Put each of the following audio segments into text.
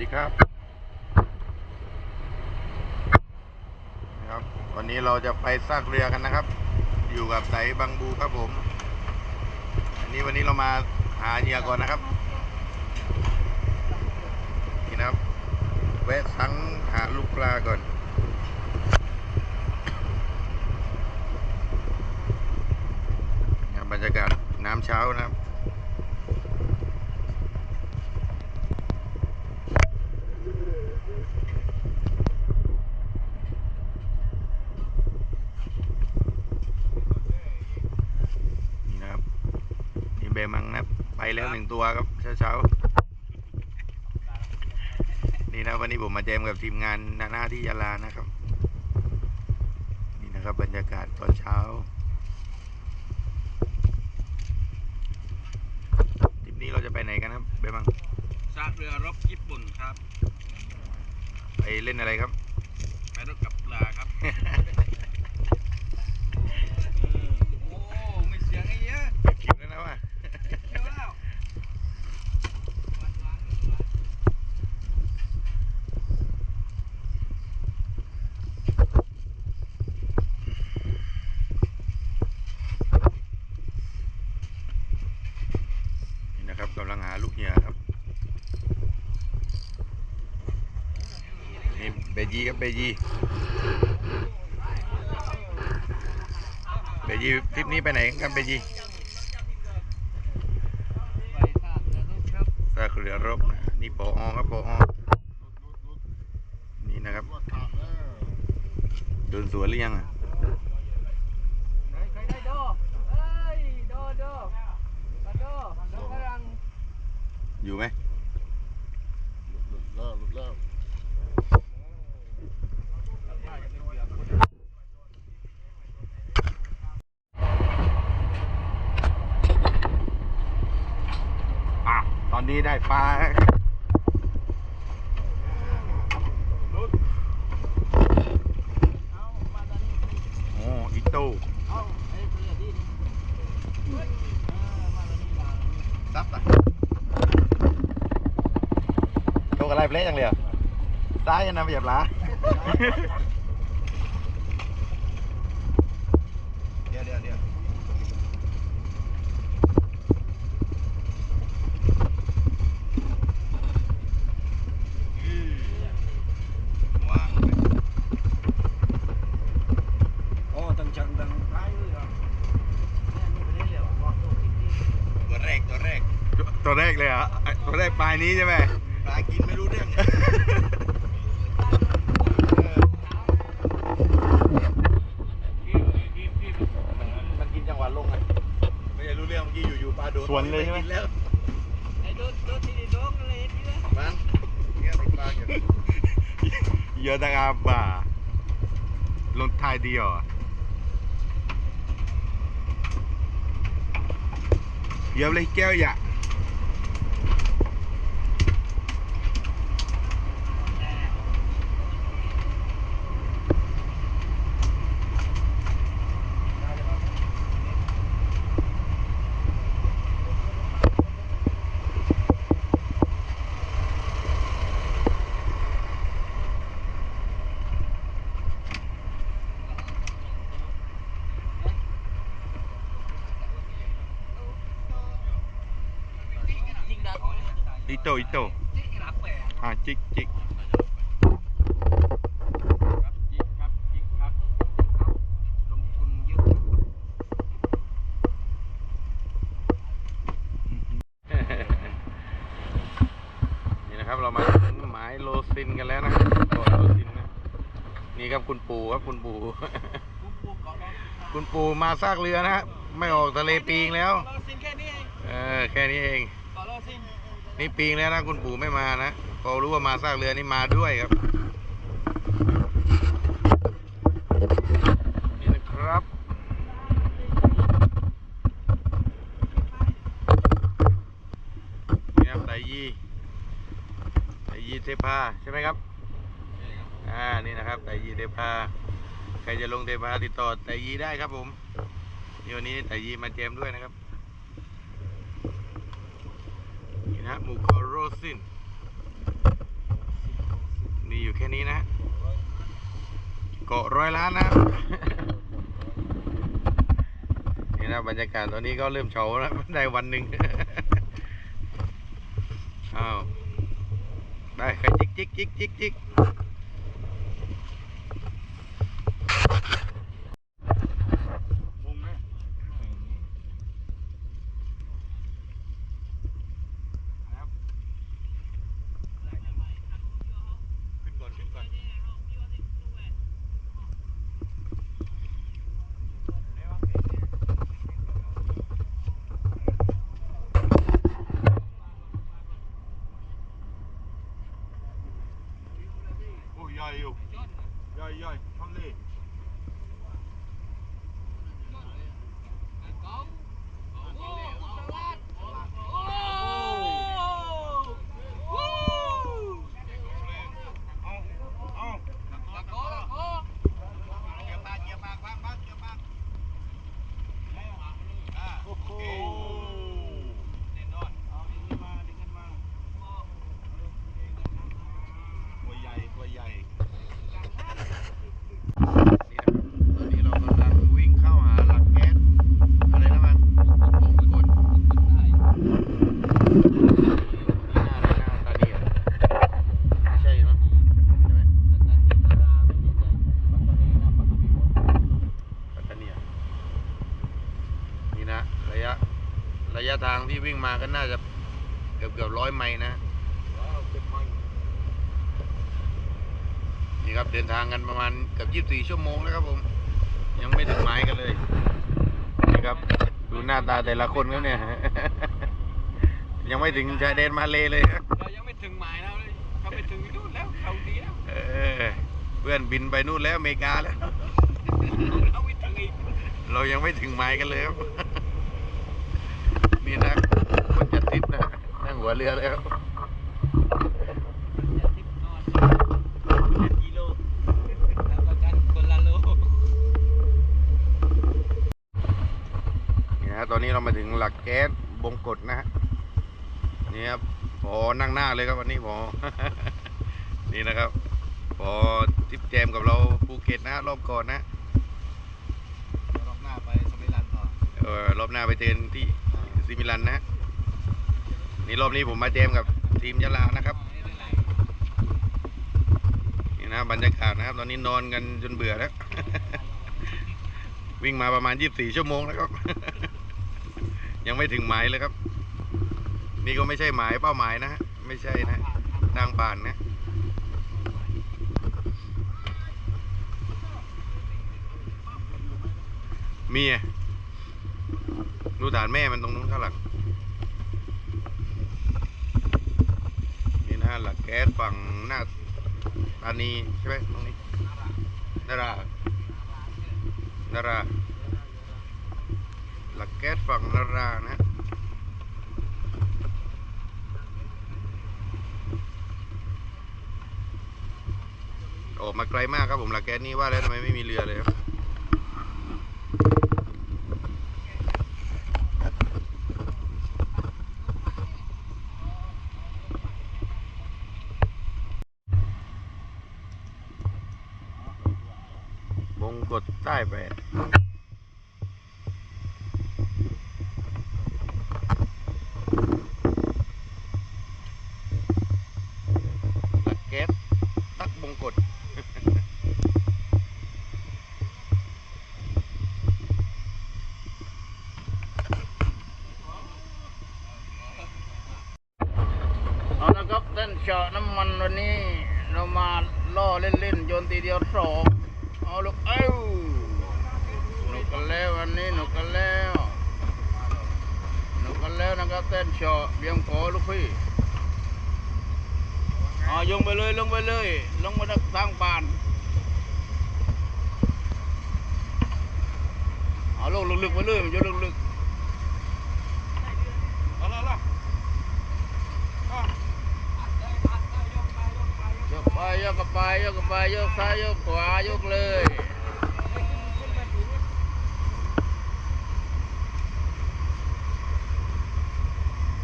ดีครับนะครับวันนี้เราจะไปซากเรือกันนะครับ อยู่กับไสบางบูครับผม อันนี้วันนี้เรามาหาเหยื่อก่อนนะครับ นี่นะครับแวะสังหาลูกปลาก่อนนะครับบรรยากาศน้ำเช้านะครับ นี่นะครับนี่เบมังนะครับไปแล้วหนึ่ง ตัวครับเช้าเช้าๆนี่นะวันนี้ผมมาแจมกับทีมงานนาหน้าที่ยาลานะครับ นี่นะครับบรรยากาศตอนเช้าทริปนี้เราจะไปไหนกันครับเบมังซากเรือรบญี่ปุ่นครับ ไปเล่นอะไรครับ ไปรบกับปลาครับ โอ้ไม่เสียงไอ้เหี้ยอะ คลิปแล้วนะว่า เที่ยวแล้ว นี่นะครับกำลังหาลูกเหยื่อครับนี่ เบยีเบยีทริปนี้ไปไหนกันเบยีไปซาเรือรบครับซากเรือรบนี่ปออครับปออนี่นะครับโดนสวนหรือยังอะใครได้โดเอ้ยโดโดกระโดโดกำลังอยู่ไหมหลุดแล้วหลุดแล้ว อะตอ นี้ได้ปลาโอ้อิโต้เอาไอ้เรือดิเออมาแล้วนี่มาซับอะโตกับอะไรเลสจังเลยอะซ้ายยังนำไปเหยียบหลา เดี๋ยวเดี๋ยวเดี๋ยวว้างเลย โอ้ตังจังตังไปเลยอะนี่ไม่ได้เรือว่ะบอกตัวจริง ตัวแรกตัวแรก ตัวแรกเลยเหรอะตัวแรก ปลายนี้ใช่ไหมปลากินไม่รู้เรื่องมันกินจังหวะลงไงไม่ได้รู้เรื่องเมื่อกี้อยู่ๆปลาโดนสวนเลยใช่ไหมกินแล้วไอ้โดนโดนที่นี่โดนอะไรนี่นะมันเนี่ยติดปลาอยู่เยอะจังอาบ่าลงท้ายเดียวอะเยอะเลยแก้วอย่า จริงนะ อิโตอิโตจริงรับแหวนอ่าจิกจิกครับยิงครับยิงครับลงทุนเยอะนี่นะครับเรามาถึงหมายโลซินกันแล้วนะเกาะโลซินนะนี่ครับคุณปู่ครับคุณปู่ปุ๊บปุ๊บเกาะรถคุณปู่มาซากเรือนะฮะไม่ออกทะเลปีงแล้วเกาะรถสินแค่นี้เองเออแค่นี้เองเกาะรถสิ นี่ปีงแล้วนะคุณปู่ไม่มานะพอรู้ว่ามาซากเรือนี่มาด้วยครับนี่นะครับนี่ครับไตยี่ไตยี่เทพาใช่ไหมครับอ่านี่นะครับไตยี่เทพาใครจะลงเทพาติดต่อไตยี่ได้ครับผมนี่วันนี้ไตยี่มาแจมด้วยนะครับะ หมูคอโรซิน มีอยู่แค่นี้นะเกาะร้อยล้านนะ นี่นะบรรยากาศตอนนี้ก็เริ่มเฉาแล้วได้วันหนึ่งอ้าว ได้ใครจิกจิกจิกจิกจิกมุมนะครับขึ้นก่อนขึ้นก่อน โอ้ยใหญ่อยู่ใหญ่ใหญ่ทำเลย ตัวใหญ่ตัวใหญ่ นี่นะครับ ตอนนี้เรากำลังวิ่งเข้าหาหลักแก๊ส อะไรนะมันกดนี่หน้าอะไรหน้าตาเดียไม่ใช่เนอะใช่ไหมปัตตานีอะนี่นะ ระยะ ระยะ ทางที่วิ่งมาก็น่าจะเกือบเกือบร้อยไมล์นะนี่ครับเดินทางกันประมาณเกือบ24ชั่วโมงแล้วครับผม ยังไม่ถึงหมายกันเลยนี่ครับ ดูหน้าตาแต่ละคนครับเนี่ย ยังไม่ถึงชายแดนมาเลยเลยครับเรายังไม่ถึงหมายแล้วเลยเขาไปถึงนู่นแล้วเขาดีแล้วเออเพื่อนบินไปนู่นแล้วอเมริกาแล้วเอาไปถึงอีกเรายังไม่ถึงหมายกันเลยครับ นี่นะคนจัดทริปนะนั่ง หัวเรือแล้วกิโลแล้วก็กันะโลนี่ฮะตอนนี้เรามาถึงหลักแก๊สบงกฎนะฮะนี่ครับพอนั่งหน้าเลยครับวันนี้พอ นี่นะครับ พอทริปแจมกับเราภูเก็ตนะรอบก่อนนะรอบหน้าไปสมิลันต่อเออรอบหน้าไปเจอที่ซิมิลันนะฮะ นี่รอบนี้ผมมาแจมกับทีมยะลานะครับนี่นะบรรยากาศนะครับ ตอนนี้นอนกันจนเบื่อแล้ว วิ่งมาประมาณ 24 ชั่วโมงแล้วครับ ยังไม่ถึงหมายเลยครับ นี่ก็ไม่ใช่หมายเป้าหมายนะฮะไม่ใช่นะทางผ่านนะมีอะดูฐานแม่มันตรงนู้นข้างหลัง นี่นะหลักแก๊สฝั่งหน้าตานีใช่ไหมตรงนี้นารานารา หลักแก๊สฝั่งนารานะออกมาไกลมากครับผมหลักแก๊สนี่ว่าแล้วทำไมไม่มีเรือเลยครับ วงกดใต้แปดหลักแก๊สตักบงกด เอาละครับเส้นเจาะน้ำมันวันนี้ เรามาล่อเล่นๆโย เองเอาลูกเอ้าหนุกกันแล้ววันนี้หนุกกันแล้วหนุกกันแล้วนะครับเส้นเจาะเบียงขอลูกพี่เอายงไปเลยลงไปเลยลงมาจากทางบ้านเอาลงลึกๆไปเลยมันจะลึกๆ เอาละละ ยกไป ยกกลับไปยกไปยกซ้ายยกขวายกเลย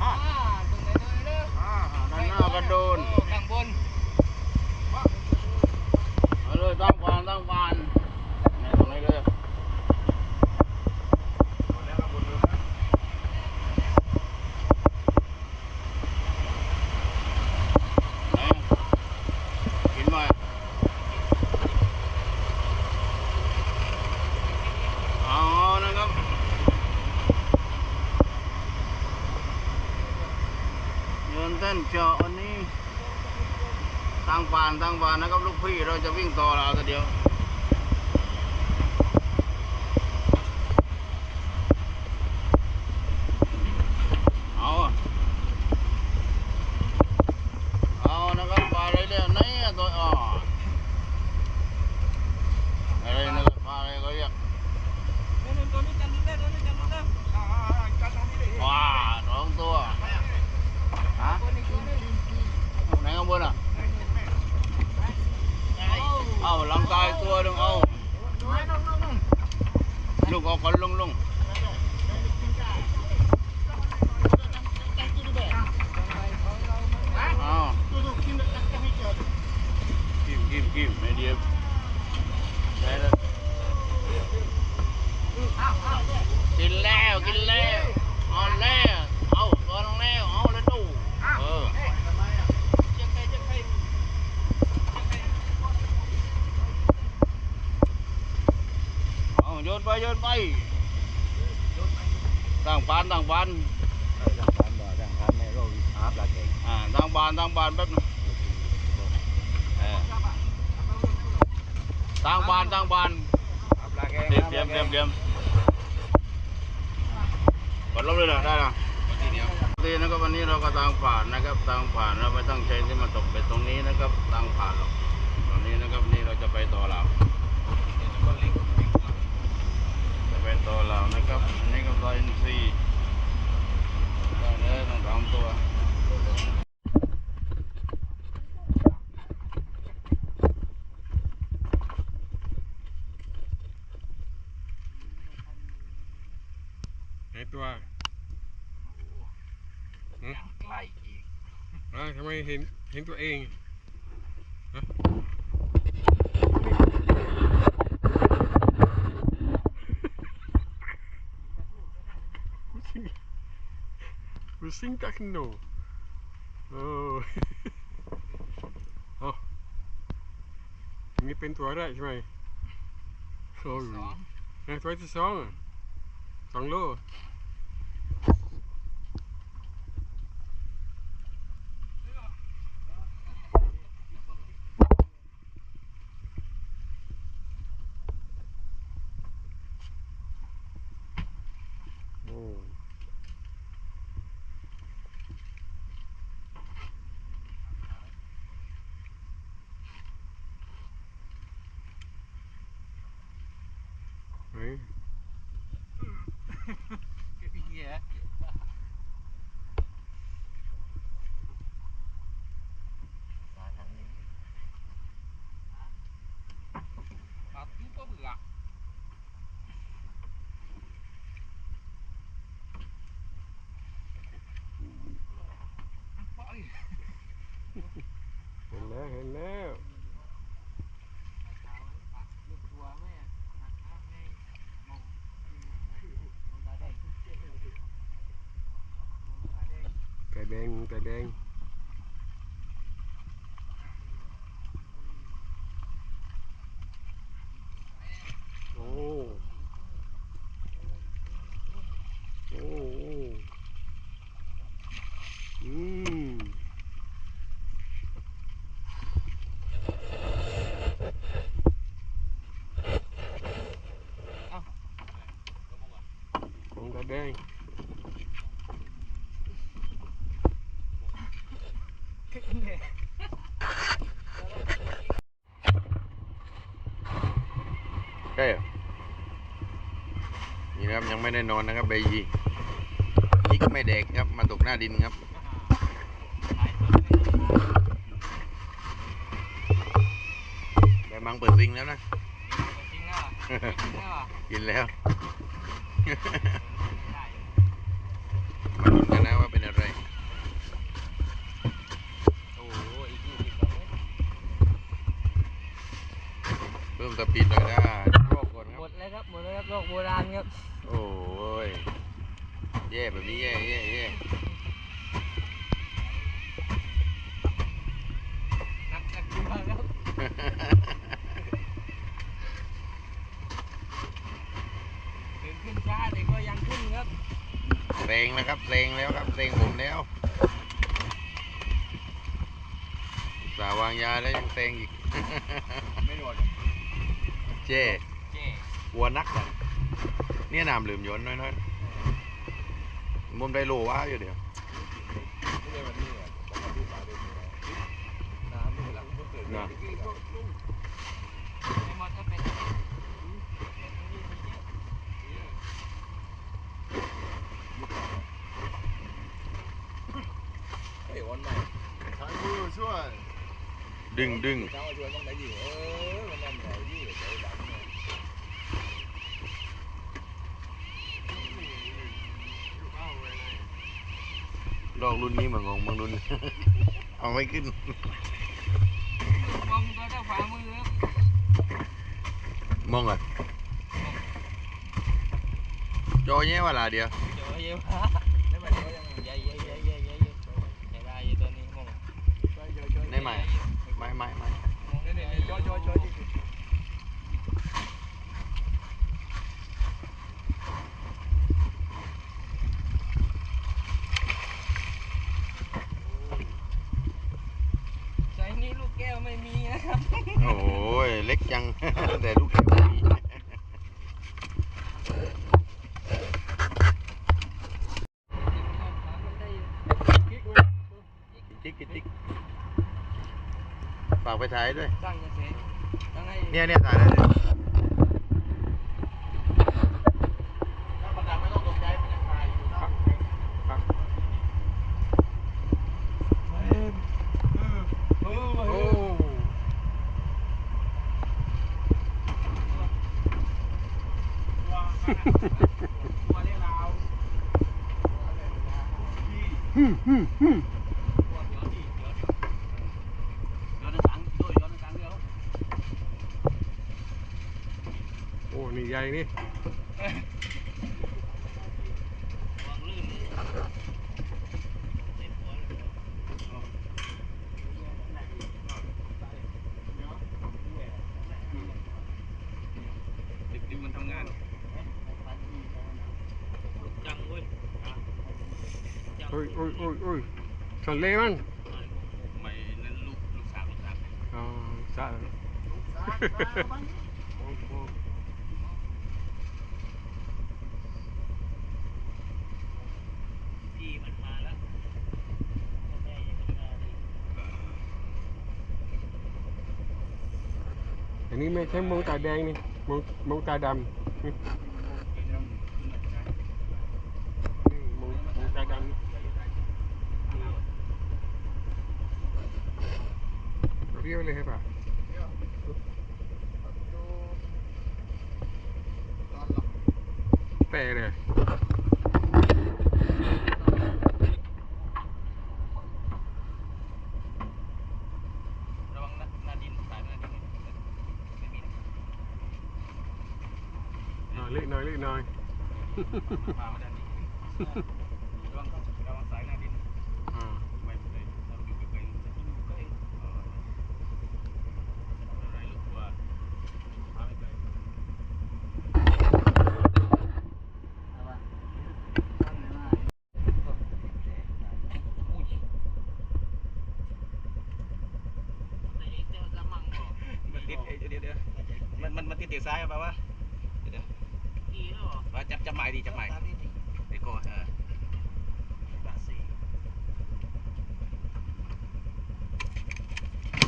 อ่าด้านหน้าก็โดน ข้างบน นเส้นเจาะวันนี้ตั้งปานตั้งปานนะครับลูกพี่เราจะวิ่งต่อเราแต่เดียว เอาอะเอานะครับปลาอะไรเนี่ยไหนอะตัวอ่ออะไรนะครับปลาอะไรก็เรียกว้าสองตัวฮะไหนข้างบนอะเอาหลังกายตัวหนึงเอาลูกเอาคนลงลง อ้าวกิมกิมกิมไม่เดียบได้แล้วกินแล้วกินแล้วเอาแล้วเอาตัวลงแล้วเอาแล้วดูเออเอาโยน ไปโยนไปต่างปานต่างปานอ่าทางบานทางบานแป๊บนึงเออทางบานทางบานเตรียมเตรียมเตรียมเตรียมกดลบเลยนะได้นะทีนะครับวันนี้เราก็ทางผ่านนะครับทางผ่านเราไม่ตั้งใจที่มาตกไปตรงนี้นะครับทางผ่านหรอกตรงนี้นะครับนี่เราจะไปต่อเราวจะไปต่อเราวนะครับอันนี้ก็ร้อยสี่ได้เลยต้องสามตัว ไหนตัวหืม ไล่อีก อ้าวทำไม เห็นเห็นตัวเองฮะกูซิงตักโนโอ้เอาอันนี้เป็นตัวแรกใช่ไหมโอ้ยนะตัวที่สองอะสองโล โอ้เฮ้ย เห็นแล้วไก่แดงไก่แดง โอ้ โอ้โอ้อืม ของไก่แดง ใช่เหรอ นี่นะครับ ยังไม่ได้นอนนะครับใบยีนี่ก็ไม่แดกครับมาตกหน้าดินครับใบมังเปิดซิงแล้วนะกินแล้วมาดูกันนะว่าเป็นอะไรเพิ่มสปีดหน่อยนะโรคก่อนคหมรับดเลยครับหมดเลยครับโลกโบราณครับโอ้ยแย่แบบนี้แย่แย่แย่หนักหนักจริงครับถึงขึ้นช้าแต่ก็ยังขึ้นครับเซ็งแล้วครับเซ็งแล้วครับเซ็งผมแล้วสาวางยาแล้วยังแซงอีก ไม่โดนเจ้กลัวนักอะเนี่ยน้ำเหลือมย้อนน้อยๆ มุมได้โลว่าอยู่เดียวไม่ได้วันนี้อะต้องมาดูปลาด้วยน้ำนี่หลังเกิดนะไอ้วันใหม่ทางมือช่วยดึงดึงทางช่วยต้องไหนอยู่เออมันนั่นไหนอยู่ไหนหลังเนี่ย ดอกรุ่นนี้เหมือนของบางรุ่น เอาไม่ขึ้นมองตัวเจ้าฝ่ามือครับมองอะจอแย่เวลาเดียวเจอเยอะฮะแล้วมันก็ยังใหญ่ใหญ่ใหญ่ใหญ่ใหญ่ใหญ่ใหญ่ได้ตัวนี้มอง ได้ไหมไม่ไม่ไม่ มองเนี่ยจอจอจอ ใส่นี่ลูกแก้วไม่มีนะครับ โอ้ยเล็ กจัง แต่ลูกแก้วไม่มีจิ๊กจิ๊กจิ๊กฝากไปถ่ายด้วยสร้างกระแสตั้งให้เนี่ยเนี่ยถ่ายได้เลย ถ้ามันดังไม่ต้องตกใจมันยังคายอยู่นะ โอ้ ตัวนี้ลาว ฮึมฮึมฮึม ย้อนในสังด้วยย้อนในสังเดียว โอ้นี่ใหญ่นี่ ดึกๆมันทำงานจังเว้ย โอ้ยโอ้ยโอ้ยโอ้ยสนเล่มั้งไม่นั่นลูกลูกสาวลูกสาวอ๋อสาพี่มันมาแล้วแม่ยังไม่มาดิอันนี้ไม่ใช่มงตาแดงนี่มงมงตาดำนี่มงมงตาดำเรียวเลยครับ ตอนหลับ แต่เลย ระวังนะนาดินสายนาดินไม่มีนะ อ่าเล็กน้อยเล็กน้อย พามาด้านนี้ระวังระวังสายนาดิน อ่า ไม่เลยเราอยู่ไกลๆจะอยู่ใกล้เอออะไรลูกตัวพาไปไกล อุ้ยมันติดเอ้ยเดี๋ยวเดี๋ยวมันมันมันติดตีซ้ายป่าววะเดี๋ยวเดี๋ยวว่าจับจับใหม่ดีจับใหม่ไอ้โก้เออ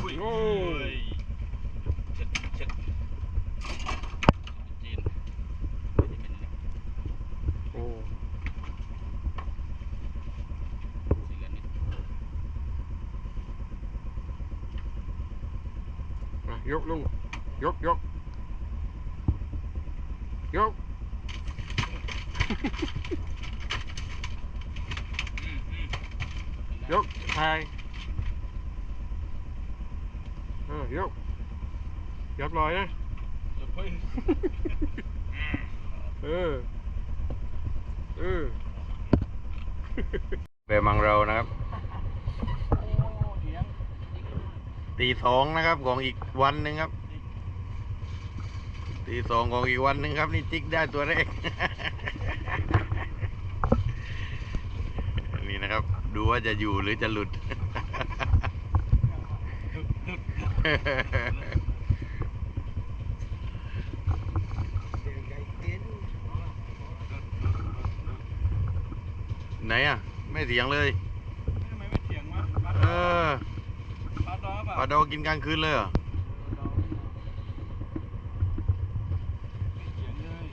อุ้ย โอ้ เช็ดเช็ดจีนไม่ได้เป็นนะ โอ้ สีเหลืองนิด อะ ยกลงยกยกยกอืมอืมยกทายอ่ายกเรียบร้อยนะเฮ้ยเออ เออแบบมังเรานะครับ ตีสองนะครับของอีกวันหนึ่งครับตีสองของอีกวันหนึ่งครับ นี่จิกได้ตัวแรก นี่นะครับ ดูว่าจะอยู่หรือจะหลุด ไหนอะ ไม่เสียงเลยทำไมไม่เถียงวะปลาเออ ปลาดอป่ะปลาดอกินกลางคืนเลยเหรอไม่เถียงเลย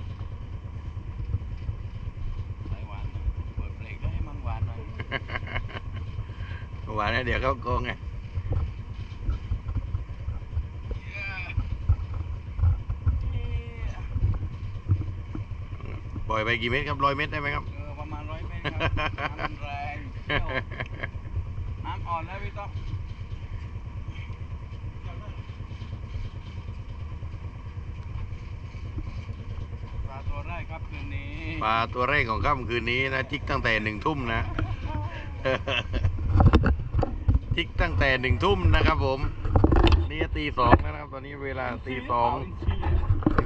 ใส่หวานหน่อยเปิดเพลงก็ให้มันหวานหน่อยหวานนะเดี๋ยวเขาโกงไงปล่อยไปกี่เม็ดครับร้อยเม็ดได้ไหมครับเออประมาณร้อยเมตรครับน้ำมันแรงเชี่ยวน้ำอ่อนแล้วพี่ต้องปลาตัวแรกครับคืนนี้ ปลาตัวแรกของค่ำคืนนี้นะจิกตั้งแต่หนึ่งทุ่มนะ จิกตั้งแต่หนึ่งทุ่มนะครับผม นี่ตีสองแล้วนะครับ ตอนนี้เวลาตีสอง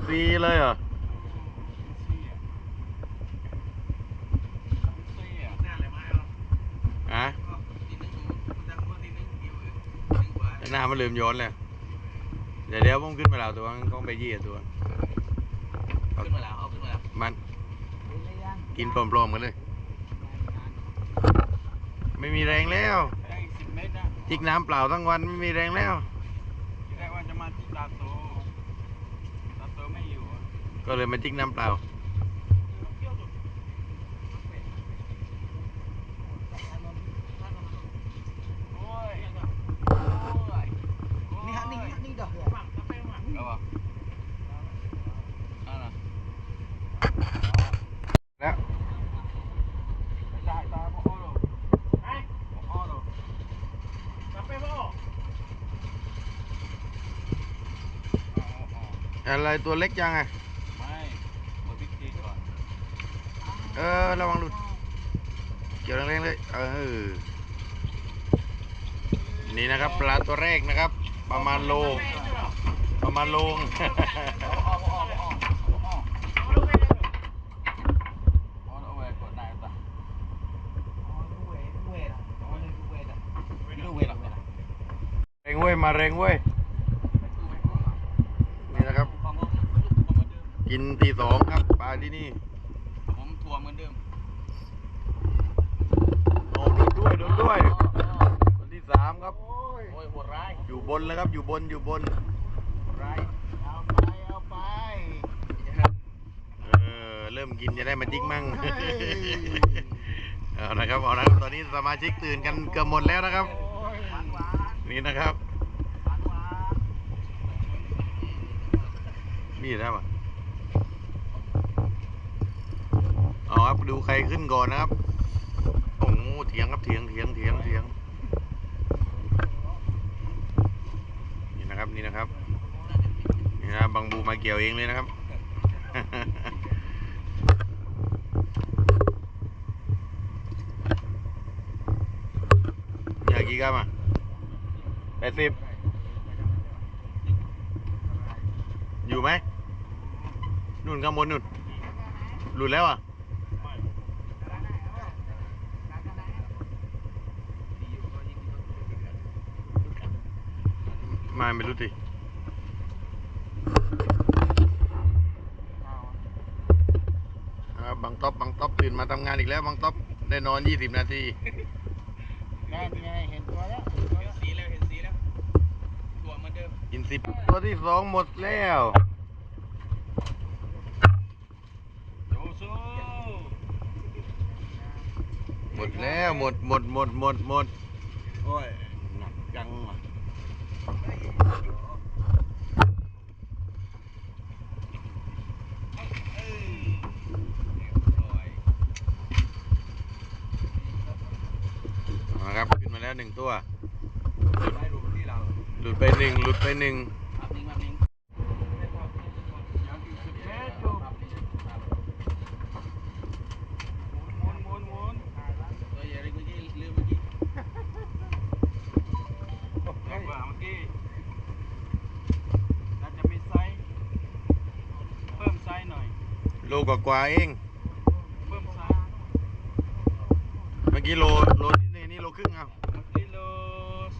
ตีเลยเหรอฮะหน้ามันลืมโย้อนเลยเดี๋ยวเดี๋ยวผมขึ้นมาแล้วตัวก็ไปยี่ตัวขึ้นมาแล้วเอาขึ้นมาแล้ว มัน กินปลอมๆกันเลย ไม่มีแรงแล้ว ได้อีกสิบเมตรนะจิกน้ำเปล่าทั้งวันไม่มีแรงแล้ว ทีแรกว่าจะมาที่ตาโตตาโตไม่อยู่อะก็เลยมาจิกน้ำเปล่า โอ้ย นี่ฮะนี่ฮะนี่ดอก เอาป่ะเอาน่ะ แล้ว ได้ตาพ่อโลไอ้พ่อโลกลับไปพ่อเอาเอาอะไรตัวเล็กจังอะไม่กดพิกทีก่อนเออระวังหลุด เกี่ยวแรงๆเลยเออนี่นะครับปลาตัวแรกนะครับ ประมาณโล ประมาณโลงเอา นตีสองครับปลาที่นี่ผมทัวร์เหมือนเดิมโอ้โดนด้วยโดนด้วยคนที่สามครับ โอ้ยโหดร้ายอยู่บนแล้วครับ อยู่บนอยู่บนร้ายเอาไปเอาไปเออเริ่มกินจะได้มาจิกมั่งเอานะครับเอานะครับตอนนี้สมาชิกตื่นกันเกือบหมดแล้วนะครับหวานหวานนี่นะครับหวานหวานนี่ได้ปะ เอาครับดูใครขึ้นก่อนนะครับโอ้โหเถียงครับเถียงเถียงเถียงเถียงนี่นะครับนี่นะครับนี่นะบางบูมาเกี่ยวเองเลยนะครับอยากกี่กรัมอะแปดสิบอยู่ไหมนู่นข้างบนนู่นหลุดแล้วอะ มาไม่รู้สิครับบางต๊อบบางต๊อบตื่นมาทำงานอีกแล้วบางต๊อบได้นอน 20 นาทีนั่นไงเห็นตัวแล้วเห็นสีแล้วเห็นสีแล้วตัวเหมือนเดิมกินสิบตัวที่สองหมดแล้วโยซูหมดแล้วหมดหมดหมดหมดหมดโอ้ยหนักจังว่ะ นะครับ ขึ้นมาแล้วหนึ่งตัวราหลุดไปหนึ่งหลุดไปหนึ่ง อัพนิ่งอัพนิ่ง ยังอีกสิบเมตรอยู่หมุนหมุนหมุน ตัวใหญ่เลยเมื่อกี้ลืมเมื่อกี้ เล็กกว่าเมื่อกี้น่าจะมีไซส์เพิ่มไซส์หน่อย โลกว่าๆเองเพิ่มไซส์เมื่อกี้โลโลที่นี่นี่โลครึ่งเอาเมื่อกี้โล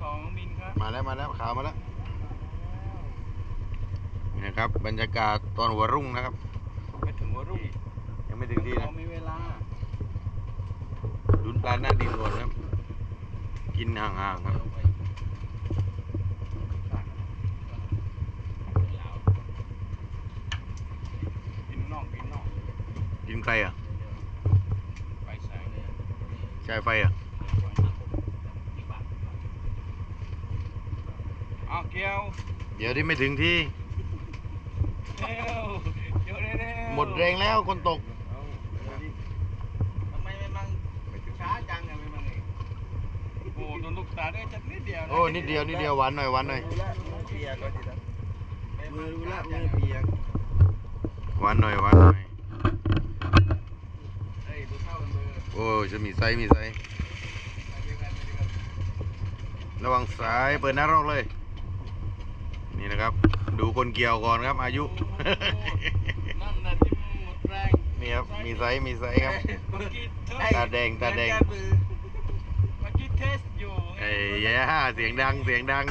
สองมิลครับมาแล้วมาแล้วขาวมาแล้วนี่นะครับบรรยากาศตอนหัวรุ่งนะครับ ไม่ถึงว่ารุ่งยังไม่ถึงที่นะเรามีเวลาลุ้นปลาหน้าดินก่อนครับ กินห่างๆครับ กินนอกกินนอก กิ นใครอะไปใส่เลยชายไฟอะเอาเกียว เดี๋ยวที่ไม่ถึงที่ เร็วเดี๋ยวเร็วหมดแรงแล้วคนตกทำไมไม่มังช้าจังอะไม่มังเองโอ้โดนลูกตาได้จัดนิดเดียวะโอ้นิดเดียวนิดเดียวหวานหน่อยหวานหน่อยมือเปียกก็สิมือรู้ละมือเปียกหวานหน่อยหวานหน่อย เฮ้ยดูเท่ากันมื อโอ้จะมีไซส์มีไซส์ไปด้วยกันไปด้วยกันระวังสายเปิดหน้ารอกเลย นี่นะครับ ดูคนเกี่ยวก่อนครับ อายุนั่นน่ะที่หมดแรงนี่ครับมีไซส์มีไซส์ครับเมื่อกี้เทสตาแดงตาแดงเมื่อกี้เทสอยู่เอ้ยแย่เสียงดังเสียงดัง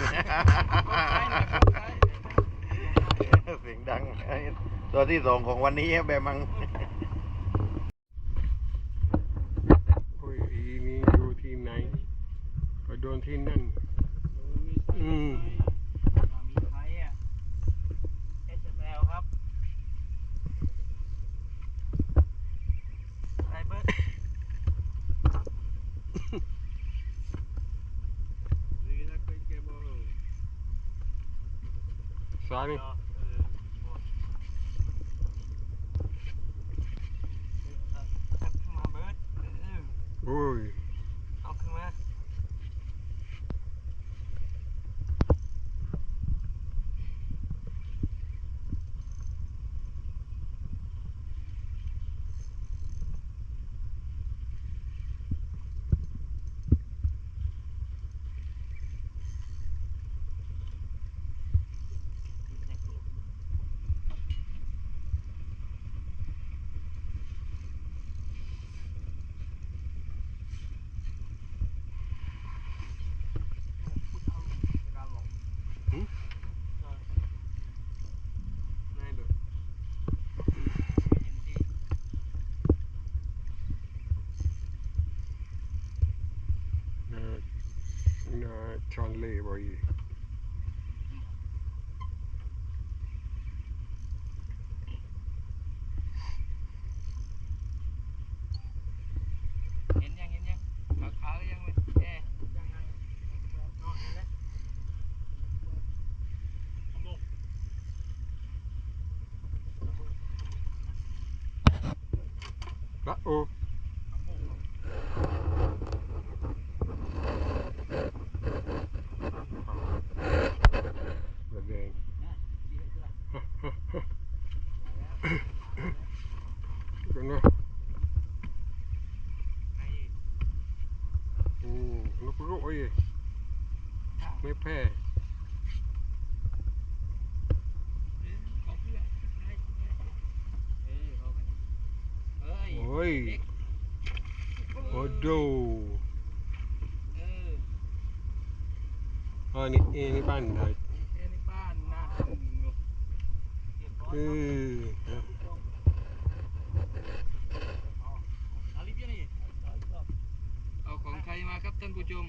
เสียงดังไอ้ตัวที่สองของวันนี้ครับแบบมัง โอ้ยอีนี่อยู่ที่ไหนก็โดนที่นั่น อืม มีใครอะ SML ครับไรเบิร์ด ซ้ายนี่ จับขึ้นมาเบิร์ดเออ โอ้ย เอาขึ้นมาเห็นดี น่าน่าชอนเล่บ่อย เห็นยังเห็นยังขาวขาวๆยังไม่แย่ยังยังนอนแล้ว ละโอ้ระแดงกันนะอืมลูกลูกโอ้ ยโอ้ยโอ้ดูอออ๋อนี่เอนี่บ้านไหนเอ้ในบ้านนะเอออลิฟต์ยังนี่เอาของใครมาครับท่านผู้ชม